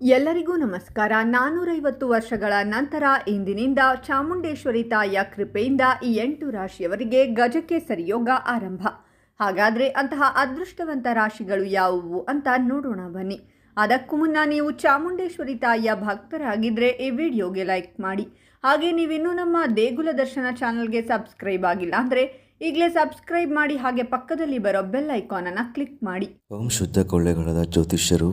ಎಲ್ಲರಿಗೂ ನಮಸ್ಕಾರ. ನಾನ್ನೂರೈವತ್ತು ವರ್ಷಗಳ ನಂತರ ಇಂದಿನಿಂದ ಚಾಮುಂಡೇಶ್ವರಿ ತಾಯಿಯ ಕೃಪೆಯಿಂದ ಈ ಎಂಟು ರಾಶಿಯವರಿಗೆ ಗಜಕ್ಕೆ ಸರಿಯೋಗ ಆರಂಭ. ಹಾಗಾದರೆ ಅಂತಹ ಅದೃಷ್ಟವಂತ ರಾಶಿಗಳು ಯಾವುವು ಅಂತ ನೋಡೋಣ ಬನ್ನಿ. ಅದಕ್ಕೂ ಮುನ್ನ ನೀವು ಚಾಮುಂಡೇಶ್ವರಿ ತಾಯಿಯ ಭಕ್ತರಾಗಿದ್ದರೆ ಈ ವಿಡಿಯೋಗೆ ಲೈಕ್ ಮಾಡಿ. ಹಾಗೆ ನೀವಿನ್ನೂ ನಮ್ಮ ದೇಗುಲ ದರ್ಶನ ಚಾನಲ್ಗೆ ಸಬ್ಸ್ಕ್ರೈಬ್ ಆಗಿಲ್ಲ ಅಂದರೆ ಈಗಲೇ ಸಬ್ಸ್ಕ್ರೈಬ್ ಮಾಡಿ ಹಾಗೆ ಪಕ್ಕದಲ್ಲಿ ಬರೋ ಬೆಲ್ ಐಕಾನನ್ನು ಕ್ಲಿಕ್ ಮಾಡಿ. ಓಂ ಶುದ್ಧ ಕೊಳ್ಳೆಗಳದ ಜ್ಯೋತಿಷ್ಯರು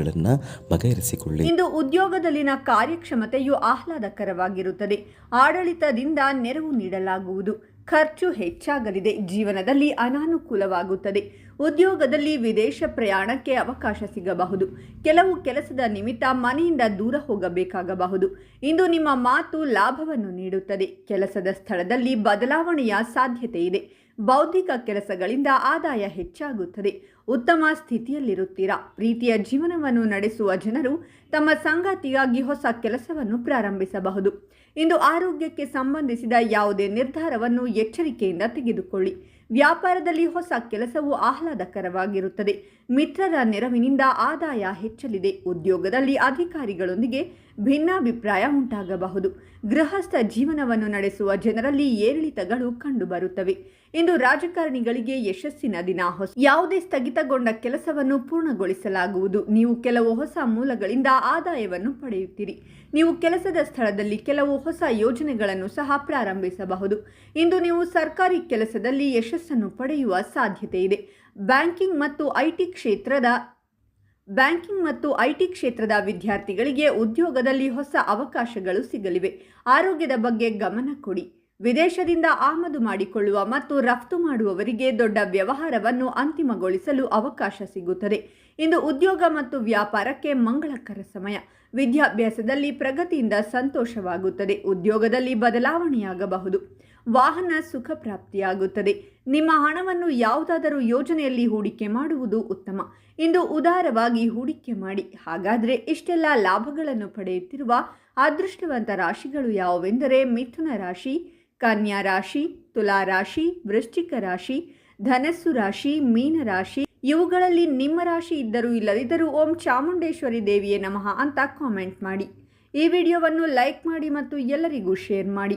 ಸಮಸ್ಯೆಗಳನ್ನು ಬಗೆಹರಿಸಿಕೊಳ್ಳಿ. ಇಂದು ಉದ್ಯೋಗದಲ್ಲಿನ ಕಾರ್ಯಕ್ಷಮತೆಯು ಆಹ್ಲಾದಕರವಾಗಿರುತ್ತದೆ. ಆಡಳಿತದಿಂದ ನೆರವು ನೀಡಲಾಗುವುದು. ಖರ್ಚು ಹೆಚ್ಚಾಗಲಿದೆ. ಜೀವನದಲ್ಲಿ ಅನಾನುಕೂಲವಾಗುತ್ತದೆ. ಉದ್ಯೋಗದಲ್ಲಿ ವಿದೇಶ ಪ್ರಯಾಣಕ್ಕೆ ಅವಕಾಶ ಸಿಗಬಹುದು. ಕೆಲವು ಕೆಲಸದ ನಿಮಿತ್ತ ಮನೆಯಿಂದ ದೂರ ಹೋಗಬೇಕಾಗಬಹುದು. ಇಂದು ನಿಮ್ಮ ಮಾತು ಲಾಭವನ್ನು ನೀಡುತ್ತದೆ. ಕೆಲಸದ ಸ್ಥಳದಲ್ಲಿ ಬದಲಾವಣೆಯ ಸಾಧ್ಯತೆ ಇದೆ. ಬೌದ್ಧಿಕ ಕೆಲಸಗಳಿಂದ ಆದಾಯ ಹೆಚ್ಚಾಗುತ್ತದೆ. ಉತ್ತಮ ಸ್ಥಿತಿಯಲ್ಲಿರುತ್ತೀರಾ? ಪ್ರೀತಿಯ ಜೀವನವನ್ನು ನಡೆಸುವ ಜನರು ತಮ್ಮ ಸಂಗಾತಿಗಾಗಿ ಹೊಸ ಕೆಲಸವನ್ನು ಪ್ರಾರಂಭಿಸಬಹುದು. ಇಂದು ಆರೋಗ್ಯಕ್ಕೆ ಸಂಬಂಧಿಸಿದ ಯಾವುದೇ ನಿರ್ಧಾರವನ್ನು ಎಚ್ಚರಿಕೆಯಿಂದ ತೆಗೆದುಕೊಳ್ಳಿ. ವ್ಯಾಪಾರದಲ್ಲಿ ಹೊಸ ಕೆಲಸವು ಆಹ್ಲಾದಕರವಾಗಿರುತ್ತದೆ. ಮಿತ್ರರ ನೆರವಿನಿಂದ ಆದಾಯ ಹೆಚ್ಚಲಿದೆ. ಉದ್ಯೋಗದಲ್ಲಿ ಅಧಿಕಾರಿಗಳೊಂದಿಗೆ ಭಿನ್ನಾಭಿಪ್ರಾಯ ಉಂಟಾಗಬಹುದು. ಗೃಹಸ್ಥ ಜೀವನವನ್ನು ನಡೆಸುವ ಜನರಲ್ಲಿ ಏರಿಳಿತಗಳು ಕಂಡುಬರುತ್ತವೆ. ಇಂದು ರಾಜಕಾರಣಿಗಳಿಗೆ ಯಶಸ್ಸಿನ ದಿನ. ಹೊಸ ಯಾವುದೇ ಸ್ಥಗಿತಗೊಂಡ ಕೆಲಸವನ್ನು ಪೂರ್ಣಗೊಳಿಸಲಾಗುವುದು. ನೀವು ಕೆಲವು ಹೊಸ ಮೂಲಗಳಿಂದ ಆದಾಯವನ್ನು ಪಡೆಯುತ್ತೀರಿ. ನೀವು ಕೆಲಸದ ಸ್ಥಳದಲ್ಲಿ ಕೆಲವು ಹೊಸ ಯೋಜನೆಗಳನ್ನು ಸಹ ಪ್ರಾರಂಭಿಸಬಹುದು. ಇಂದು ನೀವು ಸರ್ಕಾರಿ ಕೆಲಸದಲ್ಲಿ ಯಶಸ್ಸನ್ನು ಪಡೆಯುವ ಸಾಧ್ಯತೆ ಇದೆ ಬ್ಯಾಂಕಿಂಗ್ ಮತ್ತು ಐಟಿ ಕ್ಷೇತ್ರದ, ಬ್ಯಾಂಕಿಂಗ್ ಮತ್ತು ಐಟಿ ಕ್ಷೇತ್ರದ ವಿದ್ಯಾರ್ಥಿಗಳಿಗೆ ಉದ್ಯೋಗದಲ್ಲಿ ಹೊಸ ಅವಕಾಶಗಳು ಸಿಗಲಿವೆ. ಆರೋಗ್ಯದ ಬಗ್ಗೆ ಗಮನ ಕೊಡಿ. ವಿದೇಶದಿಂದ ಆಮದು ಮಾಡಿಕೊಳ್ಳುವ ಮತ್ತು ರಫ್ತು ಮಾಡುವವರಿಗೆ ದೊಡ್ಡ ವ್ಯವಹಾರವನ್ನು ಅಂತಿಮಗೊಳಿಸಲು ಅವಕಾಶ ಸಿಗುತ್ತದೆ. ಇಂದು ಉದ್ಯೋಗ ಮತ್ತು ವ್ಯಾಪಾರಕ್ಕೆ ಮಂಗಳಕರ ಸಮಯ. ವಿದ್ಯಾಭ್ಯಾಸದಲ್ಲಿ ಪ್ರಗತಿಯಿಂದ ಸಂತೋಷವಾಗುತ್ತದೆ. ಉದ್ಯೋಗದಲ್ಲಿ ಬದಲಾವಣೆಯಾಗಬಹುದು. ವಾಹನ ಸುಖ ಪ್ರಾಪ್ತಿಯಾಗುತ್ತದೆ. ನಿಮ್ಮ ಹಣವನ್ನು ಯಾವುದಾದರೂ ಯೋಜನೆಯಲ್ಲಿ ಹೂಡಿಕೆ ಮಾಡುವುದು ಉತ್ತಮ. ಇಂದು ಉದಾರವಾಗಿ ಹೂಡಿಕೆ ಮಾಡಿ. ಹಾಗಾದರೆ ಇಷ್ಟೆಲ್ಲ ಲಾಭಗಳನ್ನು ಪಡೆಯುತ್ತಿರುವ ಅದೃಷ್ಟವಂತ ರಾಶಿಗಳು ಯಾವುವೆಂದರೆ ಮಿಥುನ ರಾಶಿ, ಕನ್ಯಾ ರಾಶಿ, ತುಲಾ ರಾಶಿ, ವೃಶ್ಚಿಕ ರಾಶಿ, ಧನಸ್ಸು ರಾಶಿ, ಮೀನ ರಾಶಿ. ಇವುಗಳಲ್ಲಿ ನಿಮ್ಮ ರಾಶಿ ಇದ್ದರೂ ಇಲ್ಲದಿದ್ದರೂ ಓಂ ಚಾಮುಂಡೇಶ್ವರಿ ದೇವಿಯೇ ನಮಃ ಅಂತ ಕಾಮೆಂಟ್ ಮಾಡಿ. ಈ ವಿಡಿಯೋವನ್ನು ಲೈಕ್ ಮಾಡಿ ಮತ್ತು ಎಲ್ಲರಿಗೂ ಶೇರ್ ಮಾಡಿ.